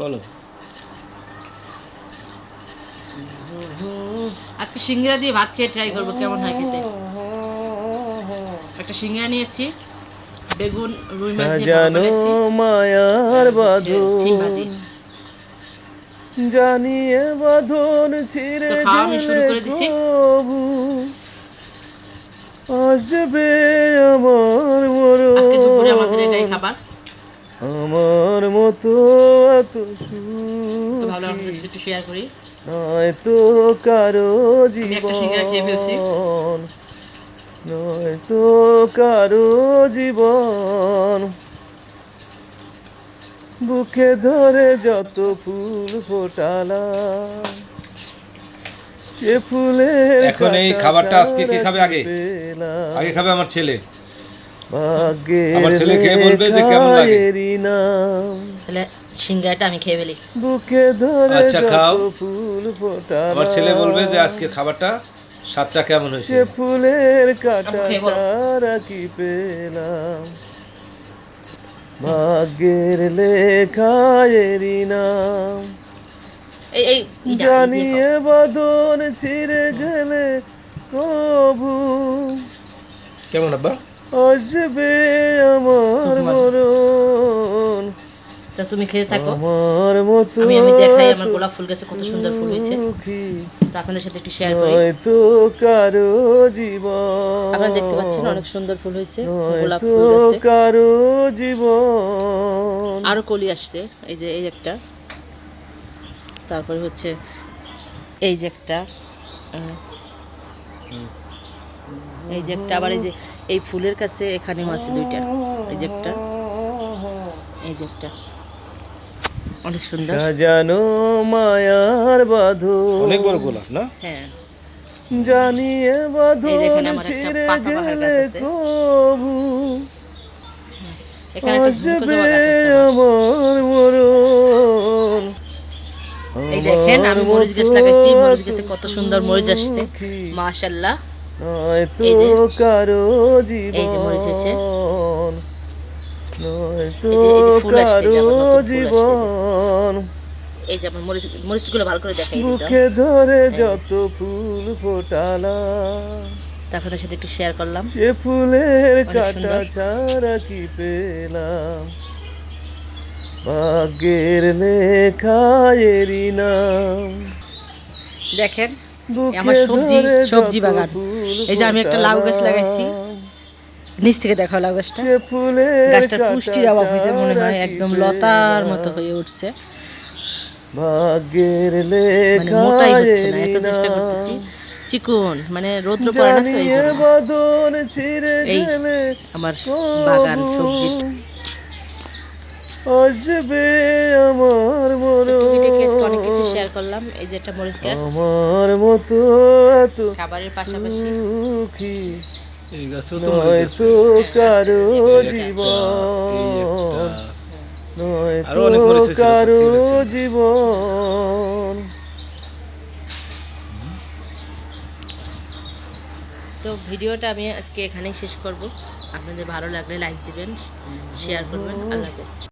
বলো। আজকে সিঙ্গড়া দিয়ে ভাত খেয়ে ট্রাই করব কেমন হয় খেতে? একটা সিঙ্গড়া নিয়েছি বেগুন রুই মাছ দিয়ে মায়ার হচ্ছে সিম ভাজি। জানিয়ে বাঁধন ছিঁড়ে শুরু করে দিছি। আসবে আমার মতো এত তো ভালো আপনাদের সাথে একটু শেয়ার করি নয়তো। জীবন। নয়তো কারও জীবন। বুকে ধরে যত ফুল ফোটালা সে ফুলের এখন এই খাবারটা আজকে কে খাবে আগে? আগে খাবে আমার ছেলে। আমার ছেলে খেয়ে বলবে যে কেমন লাগে। তাহলে সিঙ্গারাটা আমি খেয়ে ফেলি। বুকে ধরে আচ্ছা, খাও। ফুল আমার ছেলে বলবে যে আজকে খাবারটা স্বাদটা কেমন হয়েছে? ফুলের কাটা সারা কি পেলাম? ভাগ্যের লেখায়েরই নাম। জানিয়ে বাঁধন ছিঁড়ে গেলে কবু। কেমন আব্বা? আসবে আমার। মরণ। তা তুমি খেয়ে থাকো। আমার মতো আমি আমি দেখাই আমার গোলাপ ফুল গাছে কত সুন্দর ফুল হয়েছে। তো আপনাদের সাথে একটু শেয়ার করি। নয়তো কারও জীবন। আপনারা দেখতে পাচ্ছেন অনেক সুন্দর ফুল হয়েছে গোলাপ ফুল গাছে। কারও জীবন। আরও কলি আসছে এই যে এই একটা। তারপরে হচ্ছে এই যে একটা এই যে একটা আবার এই যে এই ফুলের কাছে এখানে আছে দুইটা। এই যে একটা এই যে একটা। অনেক সুন্দর। সাজানো মায়ার বাঁধন। অনেক বড় গোলাপ না? হ্যাঁ। জানিয়ে বাঁধন এখানে আমার একটা ছিঁড়ে গেলে আছে। কবু। এখানে একটা ঝুমকো আসবে গাছ আছে আমার। মরণ। এই দেখেন আমি মরিচ গাছ লাগাইছি মরিচ গাছে কত সুন্দর মরিচ আসছে। মাশাল্লাহ। নয়তো কারও জীবন। নয়তো কারও। জীবন। এই যে আমার মরিচ মরিচগুলো ভালো করে দেখাই দিতাম ধরে যত ফুল ফোটালা তারপরে সাথে একটু শেয়ার করলাম। সে ফুলের কাটা ছাড়া কি পেলাম? ভাগ্যের লেখায়েরই নাম। দেখেন আমার সবজি সবজি বাগান। এই যে আমি একটা লাউ গাছ লাগাইছি। নিচ থেকে দেখাও লাউ গাছটা। গাছটার পুষ্টির অভাব হয়েছে মনে হয় একদম লতার মতো হয়ে উঠছে। ভাগ্যের মানে মোটাই হচ্ছে না এত চেষ্টা করতেছি। নাম। চিকন মানে রৌদ্র পড়ে না তো এই জানিয়ে জন্য এই আমার বাগান আসবে আমার করলাম এই যে একটা মরিচ গাছ। আমার মতো এত খাবারের পাশাপাশি সুখী এই গাছও নয়তো কারও জীবন আরও অনেক মরিচ হয়েছিল তো, কারও ঠিক আছে। জীবন। তো ভিডিওটা আমি আজকে এখানেই শেষ করব। আপনাদের ভালো লাগলে লাইক দিবেন শেয়ার করবেন। আল্লাহ হাফেজ।